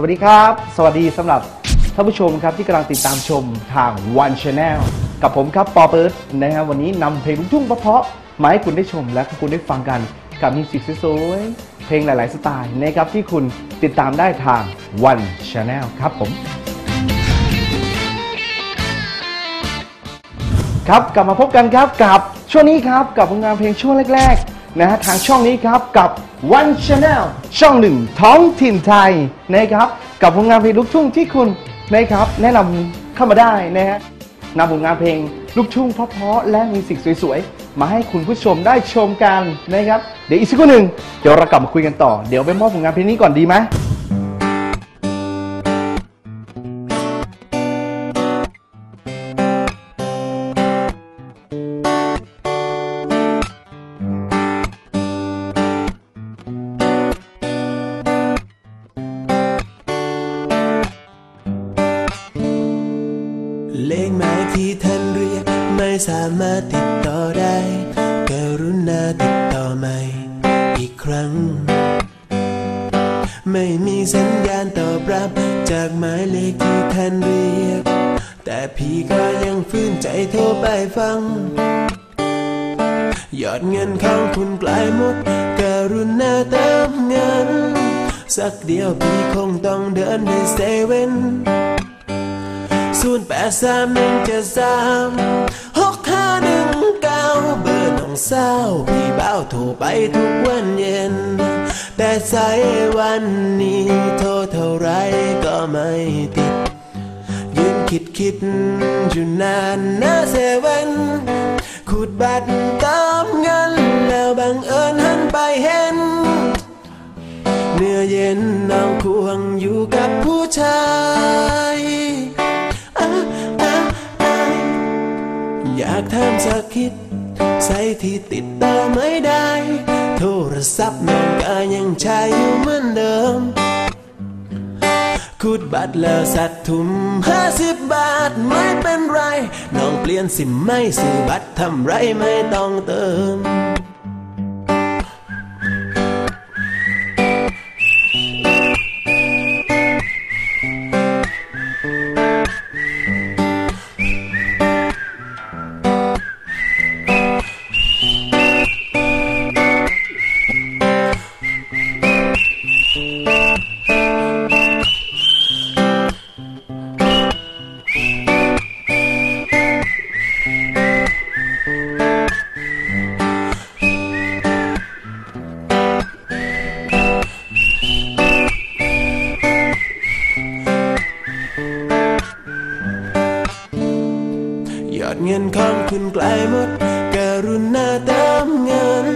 สวัสดีครับ สวัสดีสำหรับท่านผู้ชมครับที่กำลังติดตามชมทาง One Channel กับผมครับปอเปิร์ดนะครับวันนี้นำเพลงลูกทุ่งเพราะๆมาให้คุณได้ชมและคุณได้ฟังกันกับมิวสิกสวยๆเพลงหลายๆสไตล์นะครับที่คุณติดตามได้ทาง One Channel ครับผม ครับกลับมาพบกันครับกับช่วงนี้ครับกับผลงานเพลงช่วงแรกๆนะฮะทางช่องนี้ครับกับ One Channel ช่องหนึ่งท้องถิ่นไทยนะครับ กับผลงานเพลงลูกทุ่งที่คุณนะครับ แนะนำเข้ามาได้นะฮะนำผลงานเพลงลูกทุ่งเพราะๆและมีสิ่งสวยๆ มาให้คุณผู้ชมได้ชมกันนะครับ เดี๋ยวอีกสักครู่หนึ่งเดี๋ยวเรากลับมาคุยกันต่อ เดี๋ยวไปมอบผลงานเพลงนี้ก่อนดีไหม ที่ท่านเรียก ไม่สามารถติดต่อได้ กรุณาติดต่อใหม่ อีกครั้ง ไม่มีสัญญาณตอบรับ จากหมายเลขที่ท่านเรียก แต่พี่ก็ยังฝืนใจโทรไปฟัง ยอดเงินของคุณกลายหมดกรุณาเติมเงิน สักเดียวพี่คงต้องเดินไปเซเว่น ศูนย์แปดสามหนึ่งเจ็ดสามหกห้าหนึ่งเก้าเบอร์น้องสาวพี่เบ้าโทรไปทุกวันเย็น แต่สายวันนี้โทรเท่าไรก็ไม่ติด ยืนคิดคิดอยู่นานหนะเซเว่นขูดบัตรติมเงินแล้วบังเอิญหันไปเห็น เนื้อเย็นน้องควงอยู่กับผู้ชาย อยากทำสักคิด ใส่ที่ติดต่อไม่ได้ โทรศัพท์น้องก็ยังใช้อยู่เหมือนเดิมคูดบัตรแล้วสัตว์ทุ่มห้าสิบบาทไม่เป็นไร น้องเปลี่ยนสิไม่ซื้อบัตรทำไรไม่ต้องเติม เงินของคุณไกลหมดกรุณาเติมเงิน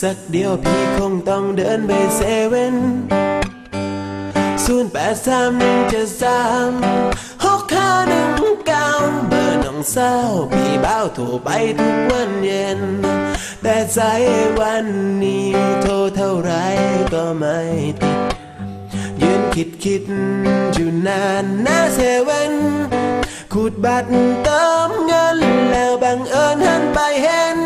สักเดียวพี่คงต้องเดินไปเซเว่นศูนย์แปดสามหนึ่งเจ็ดสามหกห้าหนึ่งเก้าเบอร์น้องสาวพี่เบ้าโทรไปทุกวันเย็น แต่ใจวันนี้โทรเท่าไรก็ไม่ติด ยืนคิดคิดอยู่นานหนะเซเว่น ขูดบัตรเติมเงินแล้วบังเอิญหันไปเห็น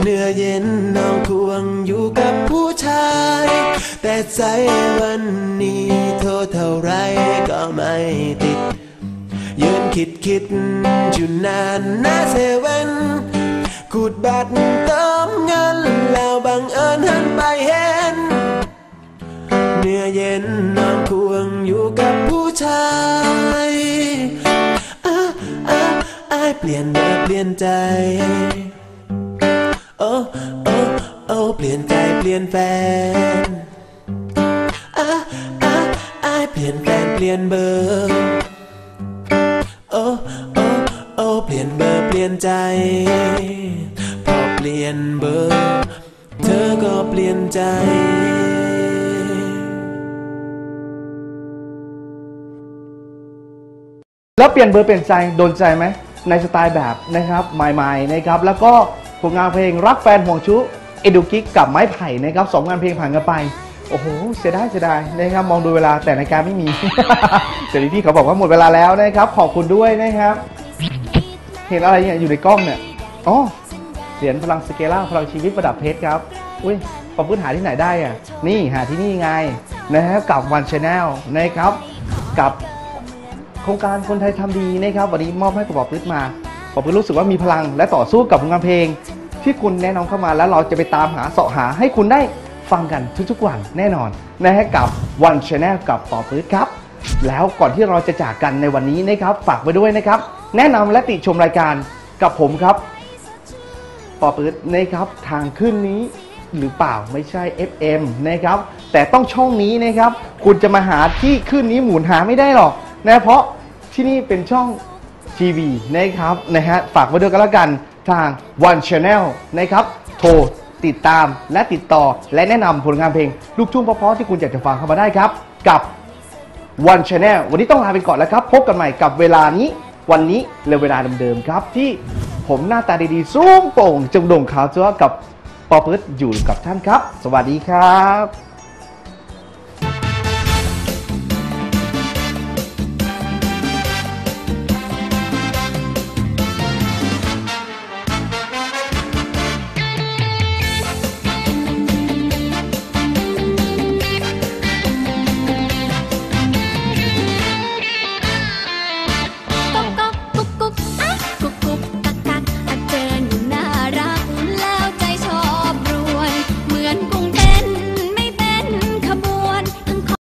เนื้อเย็นน้องควงอยู่กับผู้ชาย แต่ใจวันนี้โทรเท่าไรก็ไม่ติด ยืนคิดคิดอยู่นานนะเซเว่นขูดบัตรเติมเงินแล้วบังเอิญหันไปเห็น เนื้อเย็นน้อนควงอยู่กับผู้ชาย เปลี่ยนเบอร์เปลี่ยนใจ โอ้โอ้โอ้เปลี่ยนใจเปลี่ยนแฟนอะอะอ้าเปลี่ยนแฟนเปลี่ยนเบอร์โอ้โอ้โอ้เปลี่ยนเบอร์เปลี่ยนใจ พอเปลี่ยนเบอร์ เธอก็เปลี่ยนใจแล้วเปลี่ยนเบอร์เปลี่ยนใจโดนใจไหม ในสไตล์แบบนะครับใหม่ๆนะครับแล้วก็ผลงานเพลงรักแฟนห่วงชุเอดูกิกกับไม้ไผ่นะครับสองงานเพลงผ่านกันไปโอ้โห เสียดายเสียดายนะครับ มองดูเวลาแต่นาฬิกาไม่มี เดี๋ยวพี่เขาบอกว่าหมดเวลาแล้วนะครับ ขอบคุณด้วยนะครับ เห็นอะไรเนี่ยอยู่ในกล้องเนี่ยอ๋อเหรียญพลังสเกล่าพลังชีวิตประดับเพชรครับ อุ้ยปอปื้ดหาที่ไหนได้อะ นี่หาที่นี่ไงนะฮะกับวันชาแนลนะครับ กับ โครงการคนไทยทำดีนะครับ วันนี้มอบให้กับปอปื้ดมาปอปื้ดรู้สึกว่ามีพลัง และต่อสู้กับผลงานเพลง ที่คุณแนะนำเข้ามาแล้วเราจะไปตามหาเสาะหาให้คุณได้ฟังกันทุกๆวันแน่นอนนะฮะกับวันชาแนลกับปอปื้ดครับ แล้วก่อนที่เราจะจากกันในวันนี้นะครับ ฝากไว้ด้วยนะครับ แนะนำและติชมรายการกับผมครับปอบปืดนะครับทางขึ้นนี้หรือเปล่าไม่ใช่ FM นะครับ แต่ต้องช่องนี้นะครับ คุณจะมาหาที่ขึ้นนี้หมุนหาไม่ได้หรอก นะเพราะที่นี่เป็นช่องทีวีนะครับนะฮะฝากไว้ด้วยกันแล้วกันทาง One Channel นะครับโทรติดตามและติดต่อและแนะนำผลงานเพลง ลูกทุ่งเพราะๆที่คุณอยากจะฟังเข้ามาได้ครับ กับ One Channel วันนี้ต้องลาไปก่อนแล้วครับ พบกันใหม่กับเวลานี้ วันนี้และเวลาเดิมๆครับ ที่ผมหน้าตาดีๆสูงโป่งจงโด่งขาวจ้วกับปอเปิดอยู่กับท่านครับ สวัสดีครับ